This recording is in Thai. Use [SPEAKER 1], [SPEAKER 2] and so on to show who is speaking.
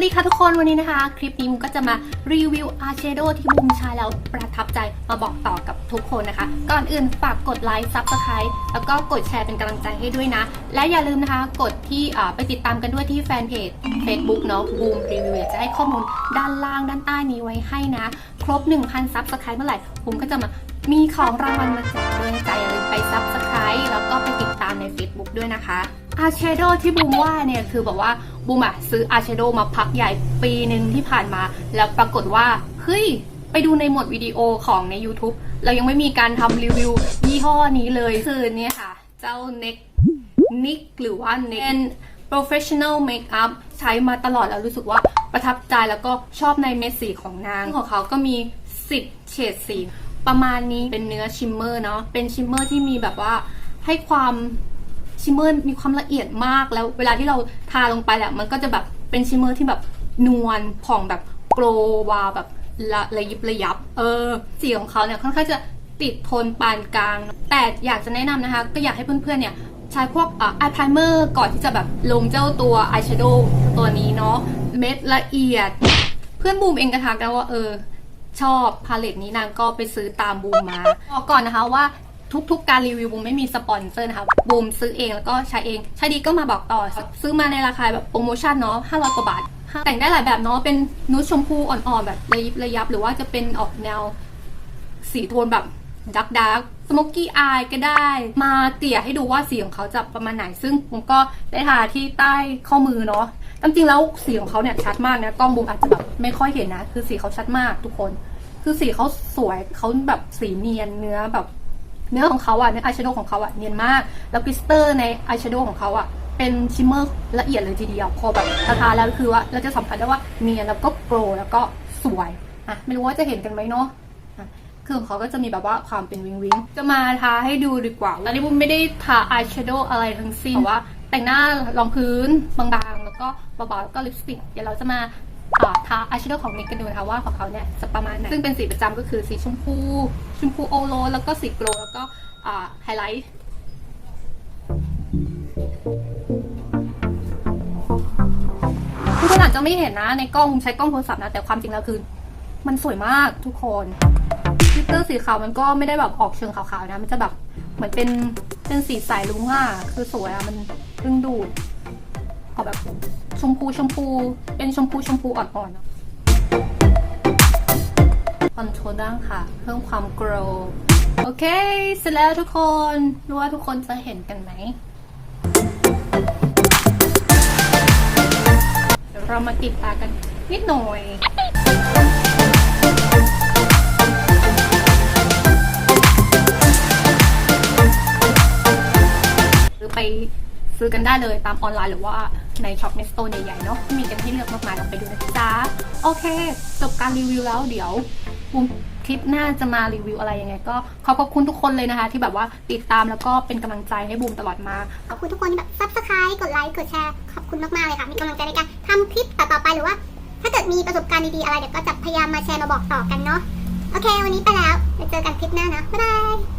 [SPEAKER 1] วัสดีค่ะทุกคนวันนี้นะคะ คลิปนี้มุมก็จะมารีวิวอายแชโดว์ที่มุมใช้แล้วประทับใจมาบอกต่อกับทุกคนนะคะ ก่อนอื่นฝากกดไลค์ซับสไครต์แล้วก็กดแชร์เป็นกำลังใจให้ด้วยนะ และอย่าลืมนะคะ กดที่ไปติดตามกันด้วยที่แฟนเพจ Facebook เนาะบูมรีวิวจะให้ข้อมูลด้านล่างด้านใต้นี้ไว้ให้นะ ครบ 1,000ซับสไครต์เมื่อไหร่บุมก็จะมามีของรางวัลมาแจกด้วยนะจ๊ะอย่าลืมไปซับสไครต์แล้วก็ไปติดตามใน Facebook ด้วยนะคะ อาเชโดที่บูมว่าเนี่ยคือแบบว่าบูมอะซื้ออาเชโดมาพักใหญ่ปีหนึ่งที่ผ่านมา แล้วปรากฏว่า เฮ้ย ไปดูในหมวดวิดีโอของใน YouTube เรายังไม่มีการทำรีวิวยี่ห้อนี้เลยคือเนี่ยค่ะ เจ้า Neck นิกหรือว่าเนเป็น professional makeup ใช้มาตลอดแล้วรู้สึกว่าประทับใจแล้วก็ชอบในเม็ดสีของนางของเขาก็มี 10 เฉดสี ประมาณนี้เป็นเนื้อชิมเมอร์เนาะเป็นชิมเมอร์ที่มีแบบว่าให้ความ ชิมเมอร์มีความละเอียดมากแล้วเวลาที่เราทาลงไปแหละมันก็จะแบบเป็นชิมเมอร์ที่แบบนวลผ่องแบบโกลวาวแบบละระยิบระยับ เออ สีของเขาเนี่ยค่อนข้างจะติดโทนปานกลาง แต่อยากจะแนะนำนะคะ ก็อยากให้เพื่อนๆเนี่ยใช้พวกอายไพรเมอร์ก่อนที่จะแบบลงเจ้าตัวอายแชโดว์ตัวนี้เนาะเม็ดละเอียด เพื่อนบูมเองก็ทักกันว่าเออชอบพาเลตนี้นางก็ไปซื้อตามบูมมาบอกก่อนนะคะว่า ทุกๆ การรีวิวบูมไม่มีสปอนเซอร์นะคะบูมซื้อเองแล้วก็ใช้เองใช้ดีก็มาบอกต่อ ซื้อมาในราคาแบบโปรโมชั่นเนาะ500กว่าบาท แต่งได้หลายแบบเนาะเป็นนูดชมพูอ่อนๆแบบระยิบระยับ หรือว่าจะเป็นออกแนว สีโทนแบบดักดักสโมกกี้อายก็ได้ มาเตี่ยให้ดูว่าสีของเขาจะประมาณไหน ซึ่งผมก็ได้ทาที่ใต้ข้อมือเนาะจริงๆแล้วสีของเขาเนี่ยชัดมากนะกล้องบุมอาจจะแบบไม่ค่อยเห็นนะ คือสีเขาชัดมากทุกคน คือสีเขาสวยเขาแบบสีเนียนเนื้อแบบ เนื้อของเขาอะเนื้ออายแชโดว์ของเขาอะเนียนมาก แล้วกลิสเตอร์ในอายแชโดว์ของเขาอะเป็นชิมเมอร์ละเอียดเลยทีเดียวพอแบบทาทาแล้วคือว่าเราจะสัมผัสได้ว่าเนียนแล้วก็โกลแล้วก็สวยอะไม่รู้ว่าจะเห็นกันไหมเนาะคือเขาก็จะมีแบบว่าความเป็นวิงวิงจะมาทาให้ดูดีกว่าตอนนี้บุมไม่ได้ทาอายแชโดว์อะไรทั้งสิ้นแต่ว่าแต่งหน้ารองพื้นบางๆ แล้วก็เบาๆแล้วก็ลิปสติก เดี๋ยวเราจะมา ทาอายแชโดว์ของนิกกันดูนะคะว่าของเขาเนี่ยจะประมาณไหนซึ่งเป็นสีประจำก็คือสีชมพู ชมพูโอโรแล้วก็สีโกลด์แล้วก็ไฮไลท์ทุกคนอาจจะไม่เห็นนะในกล้องใช้กล้องโทรศัพท์นะ แต่ความจริงแล้วคือ มันสวยมากทุกคนฟิลเตอร์สีขาวมันก็ไม่ได้แบบออกเชิงขาวๆนะ มันจะแบบเหมือนเป็นเป็นสีสายลุ้งอะคือสวยอะมันดึงดูดออกแบบ ชมพูชมพู เป็นชมพูชมพูอ่อนๆอะคอนโทรลด้านค่ะ เพิ่มความโกรว์โอเค เสร็จแล้วทุกคนรู้ว่าทุกคนจะเห็นกันไหม เรามาติดตากันนิดหน่อย ซื้อกันได้เลยตามออนไลน์หรือว่าในช็อปเนสโตใหญ่ๆเนาะมีกันที่เลือกมากมายลองไปดูนะจ๊ะโอเค จบการรีวิวแล้วเดี๋ยวบูมคลิปหน้าจะมารีวิวอะไรยังไง ก็ขอขอบคุณทุกคนเลยนะคะ ที่แบบว่าติดตามแล้วก็เป็นกำลังใจให้บูมตลอดมา
[SPEAKER 2] ขอบคุณทุกคนที่แบบซับสไครต์กดไลค์กดแชร์ขอบคุณมากๆเลยค่ะมีกำลังใจในการทำคลิปต่อๆไปหรือว่า ถ้าเกิดมีประสบการณ์ดีๆอะไรเดี๋ยวก็จะพยายามมาแชร์มาบอกต่อกันเนาะโอเค วันนี้ไปแล้วเดี๋ยวเจอกันคลิปหน้านะบ๊ายบาย